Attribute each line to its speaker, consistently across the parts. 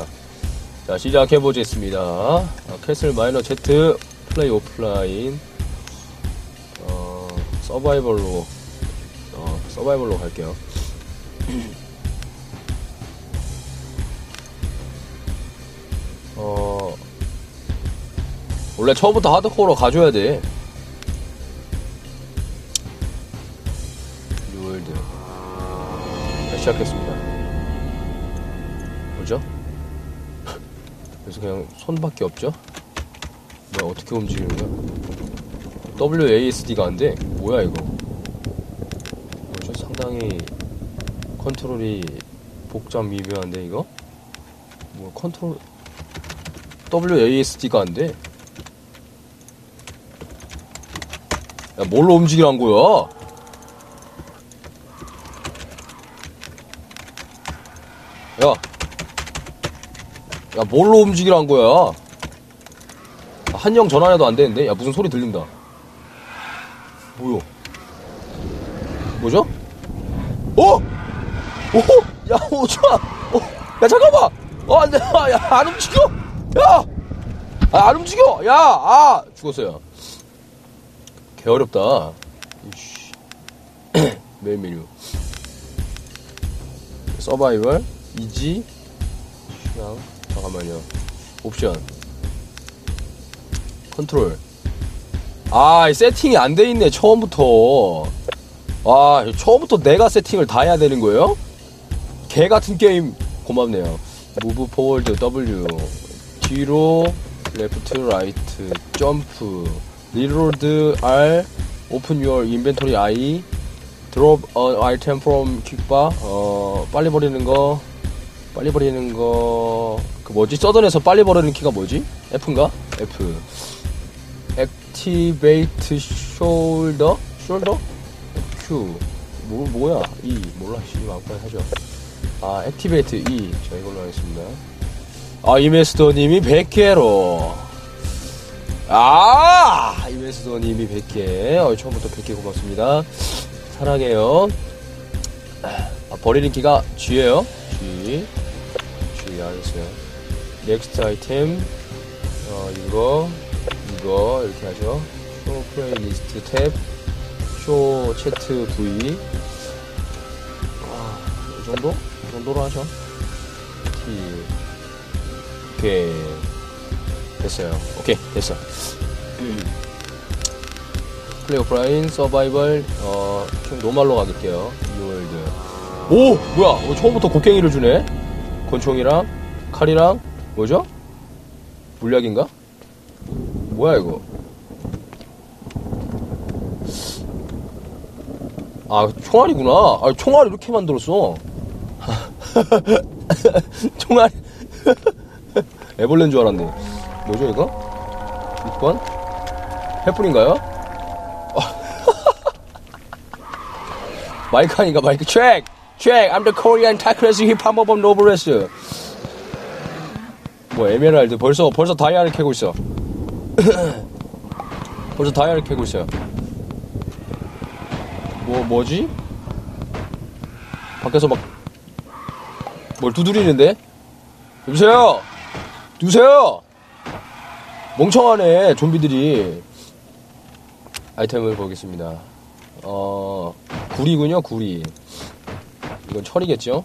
Speaker 1: 되겠다. 자 시작해보겠습니다. 아, 캐슬 마이너 Z 플레이 오프라인. 어, 서바이벌로 어, 서바이벌로 갈게요. 어 원래 처음부터 하드코어로 가줘야 돼. 뉴월드. 시작했습니다. 그래서 그냥 손밖에 없죠? 뭐야 어떻게 움직이는 거야? WASD가 안 돼? 뭐야 이거 뭐죠? 상당히 컨트롤이 복잡 미묘한데 이거? 뭐 컨트롤 WASD가 안 돼? 야 뭘로 움직이란 거야? 야, 뭘로 움직이란 거야? 한영 전화해도 안 되는데? 야, 무슨 소리 들린다. 뭐요? 뭐죠? 어? 오? 야, 오줌아! 어? 야, 잠깐만! 어, 안 돼! 아, 야, 안 움직여! 야! 아, 안 움직여! 야! 아! 죽었어요. 개 어렵다. 메인 메뉴. 서바이벌, 이지, 슈 잠깐만요. 옵션. 컨트롤. 아 세팅이 안 돼 있네 처음부터. 아, 와 처음부터 내가 세팅을 다 해야 되는 거예요? 개같은 게임. 고맙네요. 무브 포월드 W. 뒤로 레프트 라이트 점프 리로드 R. 오픈 유얼 인벤토리 I. 드롭 어 아이템 프롬 킥바 어 빨리 버리는 거. 빨리 버리는 거. 그 뭐지? 서든에서 빨리 버리는 키가 뭐지? F인가? F. 액티베이트 숄더? 숄더? Q. 뭐, 뭐야? E. 몰라, 씨. 마음껏 하죠. 아, 액티베이트 E. 자, 이걸로 하겠습니다. 아, 이메스도님이 100개로. 아! 이메스도님이 100개. 어, 처음부터 100개 고맙습니다. 사랑해요. 아, 버리는 키가 G예요 G. G, 알겠어요. 넥스트 아이템 어, 이거 이거 이렇게 하죠. 쇼 플레이리스트 탭쇼 채트 V 아, 이 정도? 이 정도로 하죠. 티 오케이. 됐어요. 오케이 됐어. 플레이 오프라인 서바이벌 어좀 노말로 가볼게요. 뉴월드 오 뭐야? 어, 처음부터 곡괭이를 주네. 권총이랑 칼이랑 뭐죠? 물약인가? 뭐야 이거? 아 총알이구나. 아 총알 이렇게 만들었어. 총알. 에벌레인 줄 알았네. 뭐죠 이거? 이건 해프린가요? 마이크 아닌가 마이크. 체크! 체크! I'm the Korean t a k r e s hip hop album novelist. 뭐 에메랄드 벌써 벌써 다이아를 캐고 있어 벌써 다이아를 캐고 있어 뭐 뭐지? 밖에서 막 뭘 두드리는데? 여보세요? 누세요? 멍청하네 좀비들이 아이템을 보겠습니다 어 구리군요 구리 이건 철이겠죠?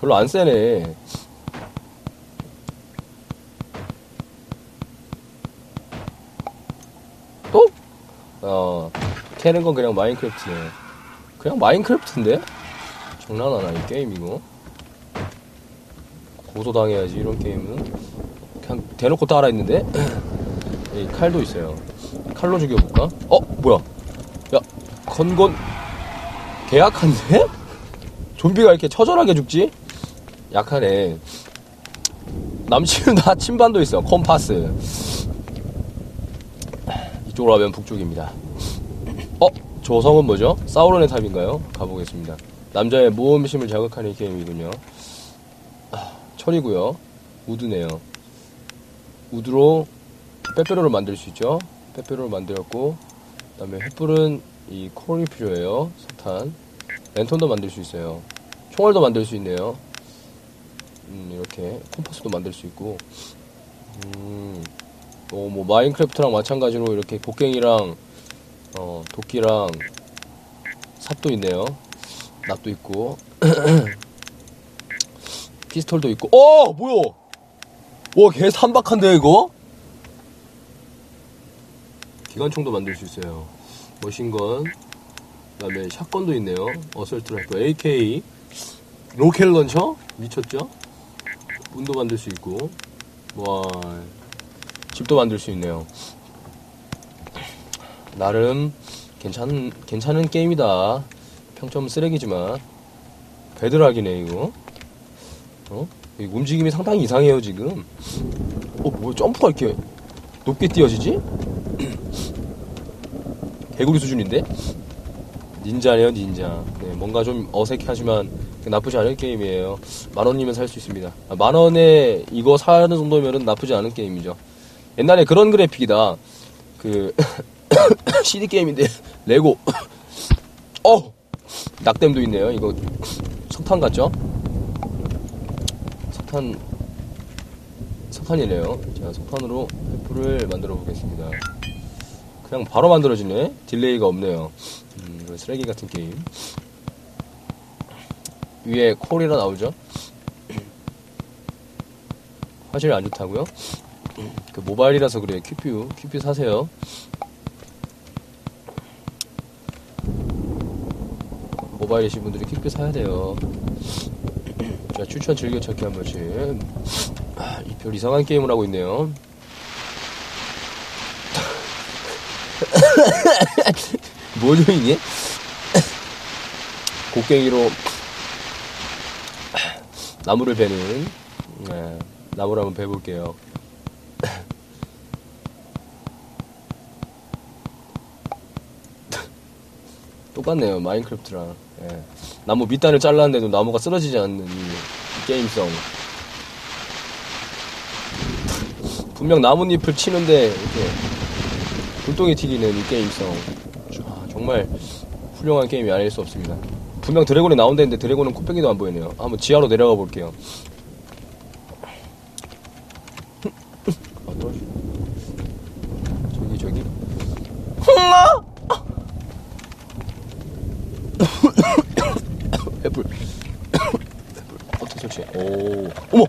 Speaker 1: 별로 안 세네. 또? 어, 캐는 건 그냥 마인크래프트네. 그냥 마인크래프트인데? 장난하나, 이 게임 이거? 고소당해야지, 이런 게임은. 그냥 대놓고 따라 했는데? 이 칼도 있어요. 칼로 죽여볼까? 어, 뭐야? 야, 건건, 계약한데? 좀비가 이렇게 처절하게 죽지? 약하네. 남친은 나침반도 있어. 콤파스. 이쪽으로 가면 북쪽입니다. 어? 조성은 뭐죠? 사우론의 탑인가요? 가보겠습니다. 남자의 모험심을 자극하는 게임이군요. 아, 철이고요. 우드네요. 우드로 빼빼로를 만들 수 있죠. 빼빼로를 만들었고 그 다음에 횃불은 이 콜이 필요해요. 석탄. 랜턴도 만들 수 있어요. 총알도 만들 수 있네요. 음, 이렇게 콤파스도 만들 수 있고. 음, 어, 뭐 마인크래프트랑 마찬가지로 이렇게 곡괭이랑 어, 도끼랑 삽도 있네요. 낫도 있고. 피스톨도 있고. 어, 뭐야? 와, 개 산박한데 이거? 기관총도 만들 수 있어요. 머신건, 그 다음에 샷건도 있네요. 어설트 라이프, AK, 로켓 런처 미쳤죠? 문도 만들 수 있고, 와, 집도 만들 수 있네요. 나름 괜찮은 괜찮은 게임이다. 평점 쓰레기지만 배드락이네 이거. 어? 이 움직임이 상당히 이상해요 지금. 어, 뭐 점프가 이렇게 높게 뛰어지지? 개구리 수준인데? 닌자네요, 닌자. 네, 뭔가 좀 어색하지만 나쁘지 않은 게임이에요. 만 원이면 살 수 있습니다. 아, 만 원에 이거 사는 정도면은 나쁘지 않은 게임이죠. 옛날에 그런 그래픽이다. 그 CD 게임인데 레고. 어, 낙댐도 있네요. 이거 석탄 같죠? 석탄 석탄이네요. 자, 석탄으로 횃불을 만들어 보겠습니다. 그냥 바로 만들어지네. 딜레이가 없네요. 쓰레기 같은 게임. 위에 콜이라 나오죠. 화질이 안 좋다고요? 그 모바일이라서 그래요. 큐퓨 큐퓨 사세요. 모바일이신 분들이 큐퓨 사야 돼요. 자 추천 즐겨찾기 한 번씩. 아, 이별 이상한 게임을 하고 있네요. 뭐죠 이게? 곡괭이로 나무를 베는 네, 나무를 한번 베볼게요. 똑같네요 마인크래프트랑 예. 나무 밑단을 잘랐는데도 나무가 쓰러지지 않는 이 게임성 분명 나뭇잎을 치는데 이렇게 불똥이 튀기는 이 게임성 아, 정말 훌륭한 게임이 아닐 수 없습니다 분명 드래곤이 나온다는데 드래곤은 코빼기도 안 보이네요. 한번 지하로 내려가 볼게요. 저기 저기. 애플 애플. 어떻게 설치해? 오. 어머!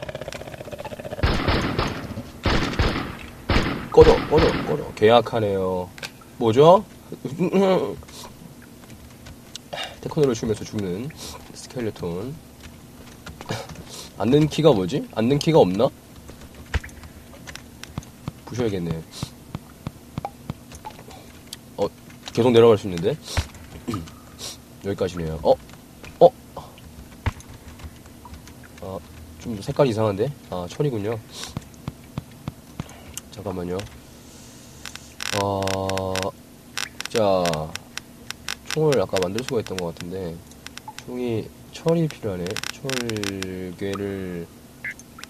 Speaker 1: 꺼져 꺼져 꺼져. 계약하네요. 뭐죠 테크노를 추면서 죽는 스켈레톤 앉는 키가 뭐지 앉는 키가 없나 부셔야겠네 어 계속 내려갈 수 있는데 여기까지네요. 어? 어? 아, 좀 색깔 이상한데? 아, 철이군요. 잠깐만요. 어, 자, 총을 아까 만들 수가 있던 것 같은데, 총이 철이 필요하네. 철괴를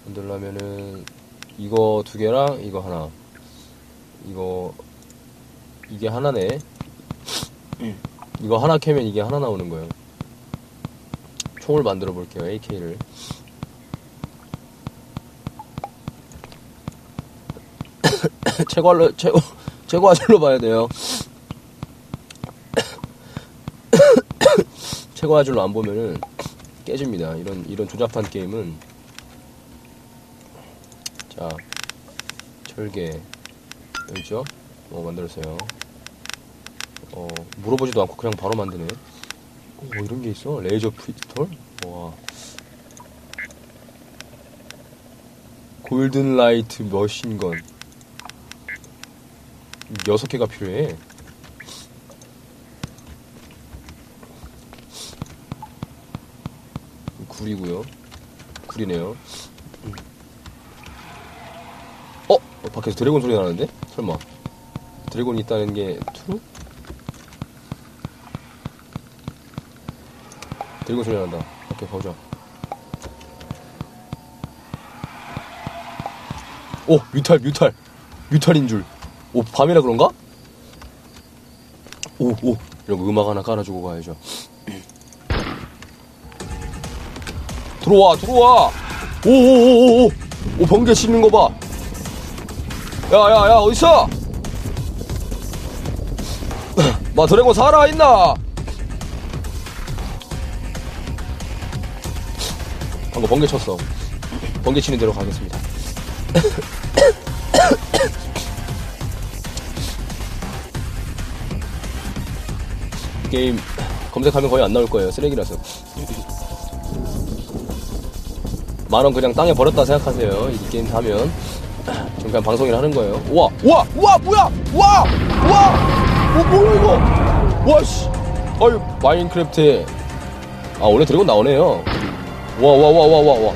Speaker 1: 만들려면은, 이거 두 개랑 이거 하나. 이거, 이게 하나네. 이거 하나 캐면 이게 하나 나오는 거예요. 총을 만들어 볼게요. AK를. 최고할로 최고 최고 화질로 봐야 돼요. 최고화질로 안 보면은 깨집니다. 이런 이런 조잡한 게임은 자 여기 있죠? 어 만들었어요. 어, 물어보지도 않고 그냥 바로 만드네. 오, 이런 게 있어? 레이저 피스톨? 와. 골든 라이트 머신건. 여섯 개가 필요해. 굴이고요. 쿨이네요. 어? 어, 밖에서 드래곤 소리 나는데? 설마. 드래곤이 있다는 게 트루? 드래곤 소리 난다. 밖에 보자. 오! 뮤탈, 뮤탈. 뮤탈인 줄. 오, 밤이라 그런가? 오, 오. 이런 거 음악 하나 깔아주고 가야죠. 들어와, 들어와! 오, 오, 오, 오, 오! 오, 번개 치는 거 봐! 야, 야, 야, 어딨어? 마, 드래곤 살아있나? 방금 번개 쳤어. 번개 치는 대로 가겠습니다. 게임 검색하면 거의 안 나올 거예요. 쓰레기라서. 만 원 그냥 땅에 버렸다 생각하세요. 이 게임 하면. 지금 그냥 방송이나 하는 거예요. 우와! 우와! 우와! 뭐야! 우와! 우와! 뭐, 뭐야, 이거! 와, 씨! 어이, 마인크래프트에. 아, 원래 드래곤 나오네요. 와, 와, 와, 와, 와, 와.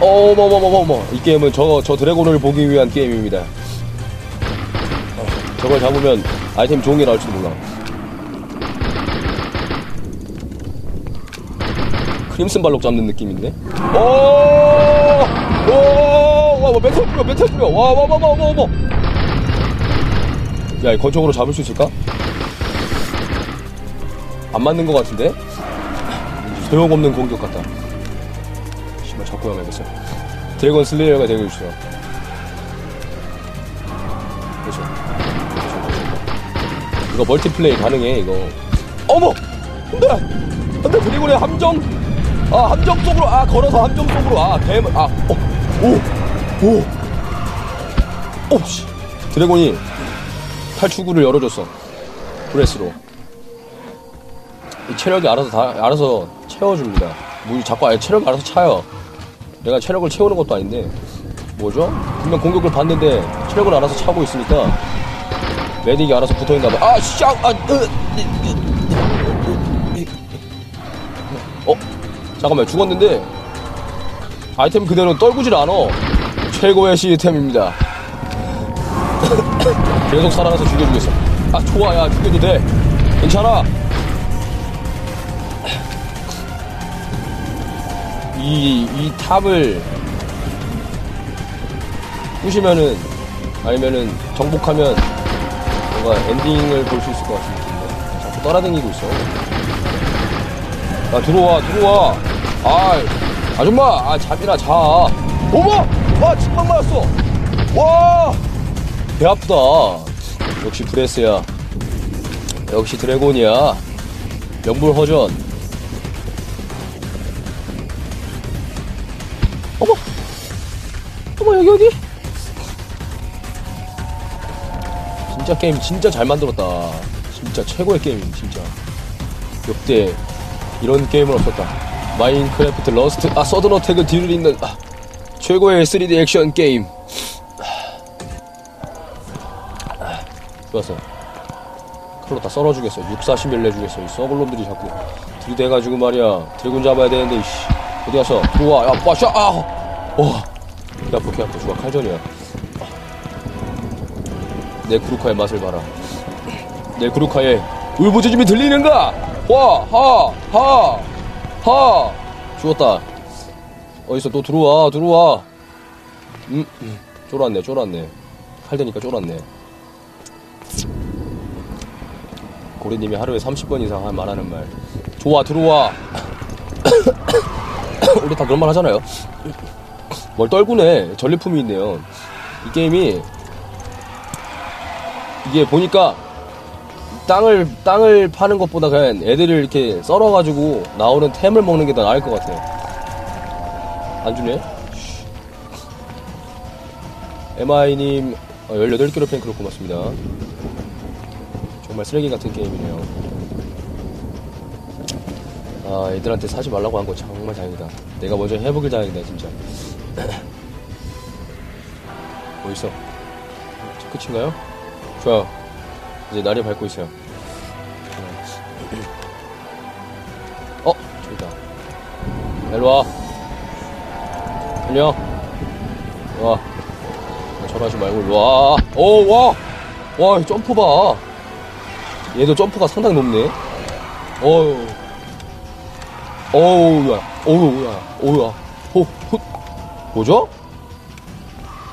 Speaker 1: 어머, 어머, 어머, 어머. 이 게임은 저, 저 드래곤을 보기 위한 게임입니다. 어, 저걸 잡으면 아이템 게 나올지도 몰라. 크림슨 발록 잡는 느낌인데? 오! 오! 와, 와, 메탈 뿌려, 메탈 뿌려. 와, 와, 와, 와, 와, 와. 야, 이 권총으로 잡을 수 있을까? 안 맞는 것 같은데? 소용없는 공격 같다. 씨발, 잡고 야 말겠어 드래곤 슬레이어가 되고 있어. 그렇죠. 이거 멀티플레이 가능해, 이거. 어머! 안 돼! 안 돼! 드래곤의 함정! 아, 함정 속으로, 아, 걸어서 함정 속으로, 아, 뱀, 아, 어, 오, 오, 오, 씨. 드래곤이 탈출구를 열어줬어. 브레스로. 이 체력이 알아서 다, 알아서 채워줍니다. 뭐, 자꾸 아예 체력이 알아서 차요. 내가 체력을 채우는 것도 아닌데, 뭐죠? 분명 공격을 받는데, 체력을 알아서 차고 있으니까, 메딕이 알아서 붙어 있나 봐. 아, 씨, 아, 아, 으, 으, 으, 잠깐만 죽었는데 아이템 그대로 떨구질 않아. 최고의 시스템입니다. 계속 살아나서 죽여주겠어. 아 좋아 야 죽여도 돼. 괜찮아. 이, 이 탑을 부시면은 아니면은 정복하면 뭔가 엔딩을 볼 수 있을 것 같은데 자꾸 떠나다니고 있어 야 들어와 들어와. 아 아줌마 아 잠이나 자. 어머! 와 침방 맞았어. 와 배 아프다. 역시 브레스야. 역시 드래곤이야. 명불허전. 어머! 어머 여기 어디? 진짜 게임 진짜 잘 만들었다. 진짜 최고의 게임 진짜. 역대 이런 게임은 없었다. 마인크래프트 러스트 아 서든 어택은 뒤를 잇는 아, 최고의 3D 액션 게임. 아, 좋았어. 클로 다 썰어주겠어. 641 내주겠어. 이 썩을 놈들이 자꾸 들이대가지고 말이야. 드래곤 잡아야 되는데 이씨 어디 가서 들어와. 야 빠샤 아. 와. 개 아파 개 아파. 좋아 칼전이야. 내 구루카의 맛을 봐라. 내 구루카의 울부짖음이 들리는가? 와, 하, 하, 하. 죽었다. 어디서 또 들어와, 들어와. 음, 음. 쫄았네, 쫄았네. 칼 되니까 쫄았네. 고래님이 하루에 30번 이상 말하는 말. 좋아, 들어와. 우리 다 그런 말 하잖아요. 뭘 떨구네. 전리품이 있네요. 이 게임이, 이게 보니까 땅을 땅을 파는 것보다 그냥 애들을 이렇게 썰어가지고 나오는 템을 먹는 게 더 나을 것 같아요. 안 주네? MI님 18kg 팬클럽 고맙습니다. 정말 쓰레기 같은 게임이네요. 아 애들한테 사지 말라고 한 거 정말 다행이다. 내가 먼저 해보길 다행이다 진짜. 뭐 있어? 끝인가요? 좋아요. 이제 날이 밝고 있어요. 어, 저기다. 일로 와. 안녕. 와. 저러지 말고 일로 와. 오, 와. 와, 이 점프 봐. 얘도 점프가 상당히 높네. 어우. 어우, 야. 어우, 야. 어우, 야. 호, 호. 뭐죠?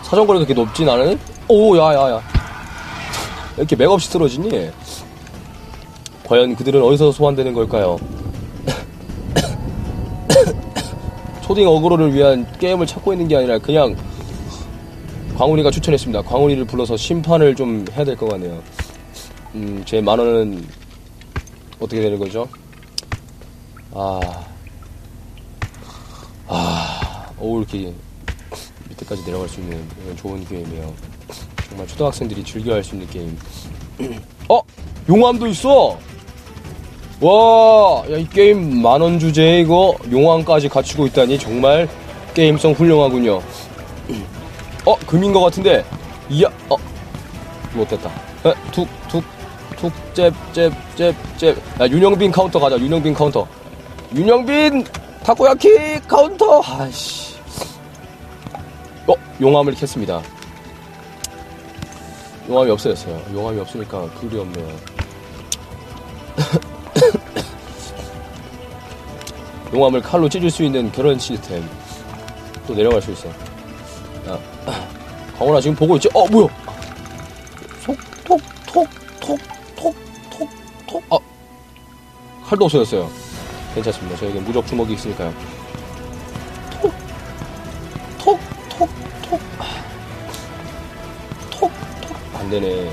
Speaker 1: 사정거리가 그렇게 높진 않은? 오, 야, 야, 야. 왜 이렇게 맥없이 쓰러지니? 과연 그들은 어디서 소환되는 걸까요? 초딩 어그로를 위한 게임을 찾고 있는 게 아니라 그냥 광훈이가 추천했습니다. 광훈이를 불러서 심판을 좀 해야 될 것 같네요. 음, 제 만원은 어떻게 되는 거죠? 아, 아, 오, 이렇게 밑에까지 내려갈 수 있는 좋은 게임이에요. 정말 초등학생들이 즐겨 할 수 있는 게임. 어? 용암도 있어! 와, 야, 이 게임 만원 주제에 이거 용암까지 갖추고 있다니 정말 게임성 훌륭하군요. 어, 금인 것 같은데. 이야, 어, 못됐다. 에, 툭, 툭, 툭, 잽, 잽, 잽, 잽. 야, 윤영빈 카운터 가자, 윤영빈 카운터. 윤영빈! 타코야키 카운터! 아이씨. 어, 용암을 캤습니다. 용암이 없어졌어요. 용암이 없으니까 굴이 없네요. 용암을 칼로 찢을 수 있는 그런 시스템. 또 내려갈 수 있어. 야, 강원아 지금 보고 있지? 어, 뭐야? 속, 톡, 톡, 톡, 톡, 톡, 톡. 아, 칼도 없어졌어요. 괜찮습니다. 저에게 무적 주먹이 있으니까요. 안 되네.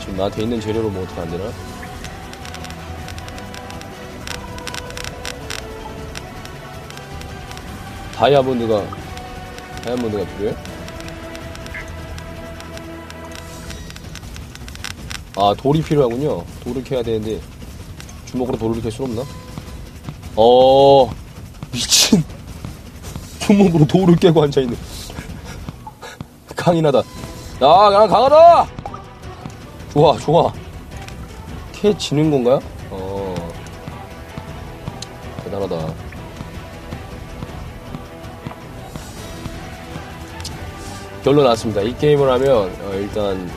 Speaker 1: 지금 나한테 있는 재료로 뭐 어떻게 안 되나? 다이아몬드가 다이아몬드가 필요해? 아 돌이 필요하군요 돌을 캐야 되는데 주먹으로 돌을 캘 수는 없나? 어 미친 주먹으로 돌을 깨고 앉아있네 강인하다 야 강하다 좋아 좋아 캐 지는 건가요? 어 대단하다 결론 났습니다. 이 게임을 하면 어, 일단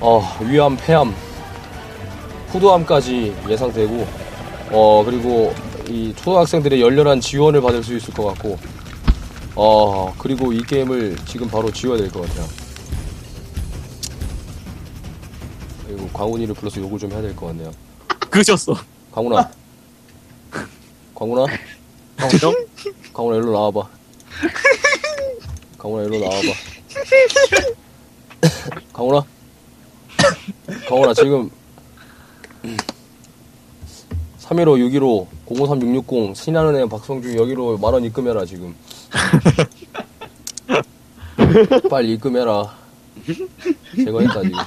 Speaker 1: 어, 위암, 폐암, 후두암까지 예상되고 어 그리고 이 초등학생들의 열렬한 지원을 받을 수 있을 것 같고 어 그리고 이 게임을 지금 바로 지워야 될 것 같아요. 광훈이를 불러서 욕을 좀 해야 될 것 같네요.
Speaker 2: 그졌어.
Speaker 1: 광훈아, 광훈아,
Speaker 2: 형?
Speaker 1: 광훈아 일로 나와봐. 강훈아 일로 나와봐. 강훈아, 강훈아 지금 315 615 053660 신한은행 박성준 여기로 만원 입금해라 지금. 빨리 입금해라. 제가 했다 지금.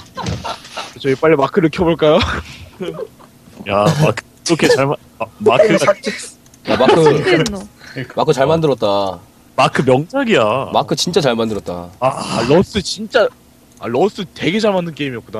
Speaker 3: 저희 빨리 마크를 켜볼까요?
Speaker 2: 야, 마크, 그렇게 잘, 마, 아, 마크가,
Speaker 1: 야 마크
Speaker 4: 너
Speaker 1: 마크 잘 만들었다.
Speaker 2: 마크 명작이야.
Speaker 1: 마크 진짜 잘 만들었다.
Speaker 2: 아,
Speaker 3: 아 러스 진짜 아 러스 되게 잘 만든 게임이었구나